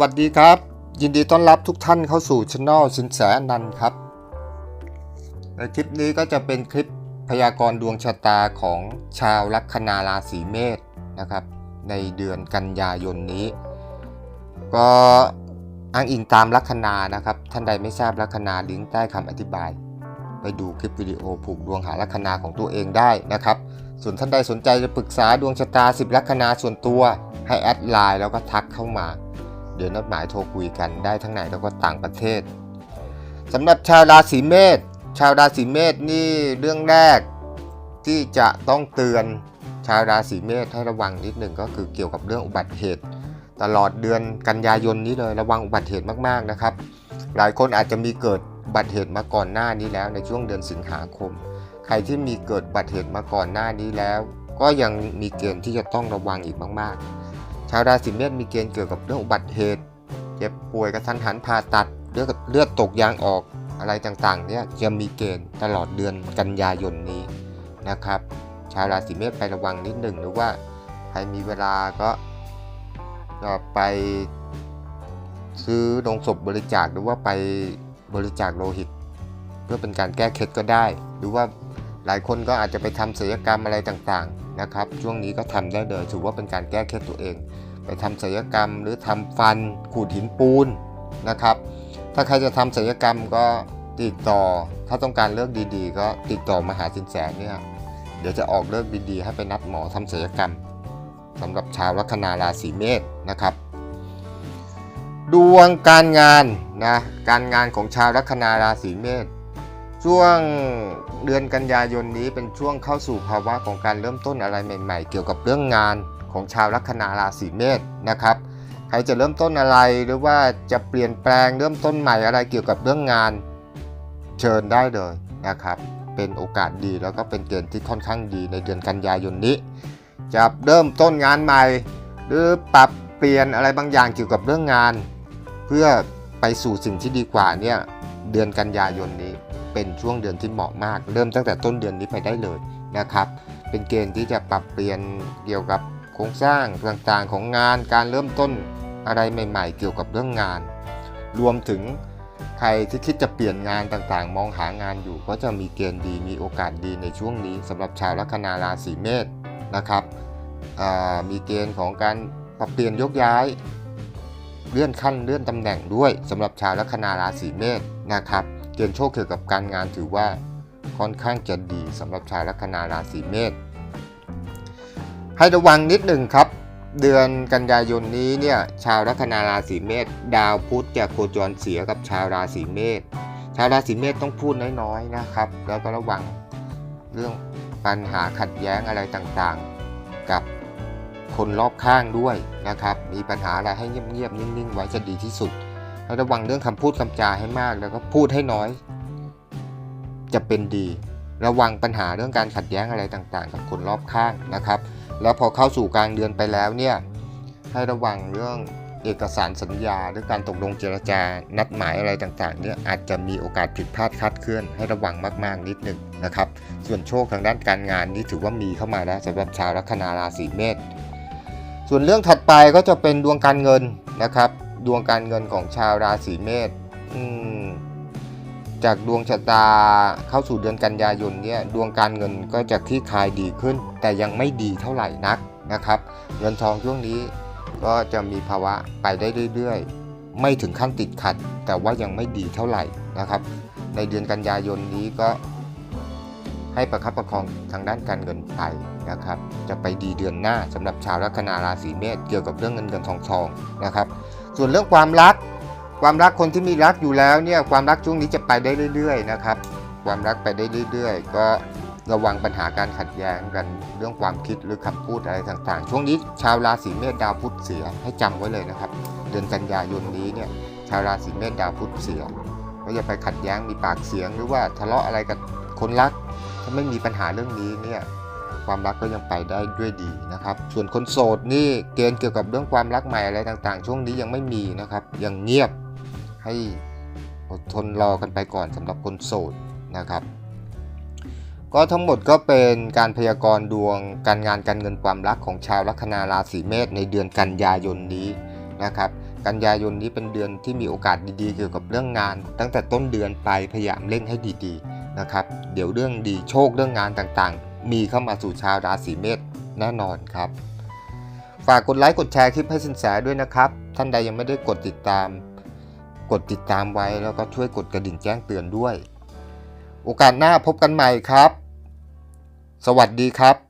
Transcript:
วัสดีครับ ยินดีต้อนรับทุกท่านเข้าสู่ช anel สินแสนันครับ ในคลิปนี้ก็จะเป็นคลิปพยากรณ์ดวงชะตาของชาวลัคนาราศีเมษนะครับ ในเดือนกันยายนนี้ ก็อ้างอิงตามลัคนานะครับ ท่านใดไม่ทราบลัคนาลิงก์ใต้คำอธิบาย ไปดูคลิปวิดีโอผูกดวงหาลัคนาของตัวเองได้นะครับ ส่วนท่านใดสนใจจะปรึกษาดวงชะตา 10 ลัคนาส่วนตัวให้แอดไลน์แล้วก็ทักเข้ามา เดี๋ยวนัดหมายโทรคุยกันได้ทั้งในแล้วก็ต่างประเทศสำหรับชาวราศีเมษชาวราศีเมษนี่เรื่องแรกที่จะต้องเตือนชาวราศีเมษให้ระวังนิดหนึ่งก็คือเกี่ยวกับเรื่องอุบัติเหตุ ตลอดเดือนกันยายนนี้เลยระวังอุบัติเหตุมากๆนะครับ หลายคนอาจจะมีเกิดอุบัติเหตุมาก่อนหน้านี้แล้วในช่วงเดือนสิงหาคม ใครที่มีเกิดอุบัติเหตุมาก่อนหน้านี้แล้ว ก็ยังมีเกณฑ์ที่จะต้องระวังอีกมากๆาวราศีเมษมีเกณฑ์เกี่ยวกับเรื่องอุบัติเหตุ เจ็บป่วยกระทันหันผ่าตัดเลือดเลือดตกยางออกอะไรต่างๆเนี่ยจะมีเกณฑ์ตลอดเดือนกันยายนนี้นะครับ ชาวราศีเมษไประวังนิดหนึ่งหรือว่าใครมีเวลาก็ก็ไปซื้อลงศพบริจาคหรือว่าไปบริจาคโลหิต เพื่อเป็นการแก้เคล็ดก็ได้ หรือว่าหลายคนก็อาจจะไปทำศัลยกรรมอะไรต่างๆนะครับ ช่วงนี้ก็ทำได้เลยถือว่าเป็นการแก้เคล็ดตัวเอง ไปทำศัลยกรรมหรือทำฟันขูดหินปูนนะครับ ถ้าใครจะทำศัลยกรรมก็ติดต่อ ถ้าต้องการเลิกดีๆ ก็ติดต่อมาหาสินแสเนี่ยเดี๋ยวจะออกเลิกดีๆ ให้ไปนัดหมอทำศัลยกรรมสำหรับชาวลัคนาราศีเมษนะครับ ดวงการงานนะการงานของชาวลัคนาราศีเมษช่วงเดือนกันยายนนี้เป็นช่วงเข้าสู่ภาวะของการเริ่มต้นอะไรใหม่ ๆ เกี่ยวกับเรื่องงาน ของชาวลัคนาราศีเมษนะครับใครจะเริ่มต้นอะไรหรือว่าจะเปลี่ยนแปลงเริ่มต้นใหม่อะไรเกี่ยวกับเรื่องงานเชิญได้เลยนะครับ เป็นโอกาสดีแล้วก็เป็นเกณฑ์ที่ค่อนข้างดีในเดือนกันยายนนี้ จะเริ่มต้นงานใหม่ หรือปรับเปลี่ยนอะไรบางอย่างเกี่ยวกับเรื่องงาน เพื่อไปสู่สิ่งที่ดีกว่าเนี่ยเดือนกันยายนนี้เป็นช่วงเดือนที่เหมาะมาก เริ่มตั้งแต่ต้นเดือนนี้ไปได้เลยนะครับ เป็นเกณฑ์ที่จะปรับเปลี่ยนเกี่ยวกับ โครงสร้างต่างๆของงานการเริ่มต้นอะไรใหม่ๆ เกี่ยวกับเรื่องงาน รวมถึงใครที่คิดจะเปลี่ยนงานต่างๆ มองหางานอยู่ก็จะมีเกณฑ์ดีมีโอกาสดีในช่วงนี้สำหรับชาวลัคนาราศีเมษนะครับมีเกณฑ์ของการปรับเปลี่ยนยกย้ายเลื่อนขั้นเลื่อนตำแหน่งด้วยสำหรับชาวลัคนาราศีเมษนะครับเกณฑ์โชคเกี่ยวกับการงานถือว่าค่อนข้างจะดีสำหรับชาวลัคนาราศีเมษ ให้ระวังนิดหนึ่งครับ เดือนกันยายนนี้เนี่ยชาวลัคนาราศีเมษดาวพุธจะโคจรเสียกับชาวราศีเมษชาวราศีเมษต้องพูดน้อยๆนะครับ แล้วก็ระวังเรื่องปัญหาขัดแย้งอะไรต่างๆ กับคนรอบข้างด้วยนะครับ มีปัญหาอะไรให้เงียบๆนิ่งๆ ไว้จะดีที่สุดให้ระวังเรื่องคำพูดคำจาให้มาก แล้วก็พูดให้น้อย จะเป็นดี ระวังปัญหาเรื่องการขัดแย้งอะไรต่างๆ กับคนรอบข้างนะครับ แล้วพอเข้าสู่กลางเดือนไปแล้วเนี่ยให้ระวังเรื่องเอกสารสัญญา หรือการตกลงเจรจานัดหมายอะไรต่างๆเนี่ยอาจจะมีโอกาสผิดพลาดคลาดเคลื่อนให้ระวังมากๆนิดหนึ่งนะครับ ส่วนโชคทางด้านการงานนี่ถือว่ามีเข้ามาแล้วสำหรับชาวลัคนาราศีเมษส่วนเรื่องถัดไปก็จะเป็นดวงการเงินนะครับ ดวงการเงินของชาวราศีเมษ จากดวงชะตาเข้าสู่เดือนกันยายนเนี่ยดวงการเงินก็จะคลี่คลายดีขึ้น แต่ยังไม่ดีเท่าไหร่นักนะครับ เงินทองช่วงนี้ก็จะมีภาวะไปได้เรื่อยๆ ไม่ถึงขั้นติดขัด แต่ว่ายังไม่ดีเท่าไหร่นะครับ ในเดือนกันยายนนี้ก็ให้ประคับประคองทางด้านการเงินไปนะครับ จะไปดีเดือนหน้าสำหรับชาวลัคนาราศีเมษเกี่ยวกับเรื่องเงินเงินทองทองนะครับ ส่วนเรื่องความรัก ความรักคนที่มีรักอยู่แล้วเนี่ยความรักช่วงนี้จะไปได้เรื่อย ๆ นะครับ ความรักไปได้เรื่อย ๆ ก็ระวังปัญหาการขัดแย้งกันเรื่องความคิดหรือคำพูดอะไรต่างๆ ช่วงนี้ชาวราศีเมษดาวพุธเสียให้จำไว้เลยนะครับ เดือนกันยายนนี้เนี่ยชาวราศีเมษดาวพุธเสียก็อย่าไปขัดแย้งมีปากเสียงหรือว่าทะเลาะอะไรกับคนรัก ถ้าไม่มีปัญหาเรื่องนี้เนี่ย ความรักก็ยังไปได้ด้วยดีนะครับ ส่วนคนโสดนี่เกณฑ์เกี่ยวกับเรื่องความรักใหม่อะไรต่างๆ ช่วงนี้ยังไม่มีนะครับ ยังเงียบให้อดทนรอกันไปก่อนสำหรับคนโสดนะครับ ก็ทั้งหมดก็เป็นการพยากรณ์ดวงการงานการเงินความรักของชาวลัคนาราศีเมษในเดือนกันยายนนี้นะครับกันยายนนี้เป็นเดือนที่มีโอกาสดีๆ เกี่ยวกับเรื่องงาน ตั้งแต่ต้นเดือนไปพยายามเร่งให้ดีๆนะครับ เดี๋ยวเรื่องดีโชคเรื่องงานต่างๆ มีเข้ามาสู่ชาวราศีเมษแน่นอนครับ ฝากกดไลค์กดแชร์คลิปให้สินแสด้วยนะครับ ท่านใดยังไม่ได้กดติดตาม กดติดตามไว้แล้วก็ช่วยกดกระดิ่งแจ้งเตือนด้วย โอกาสหน้าพบกันใหม่ครับ สวัสดีครับ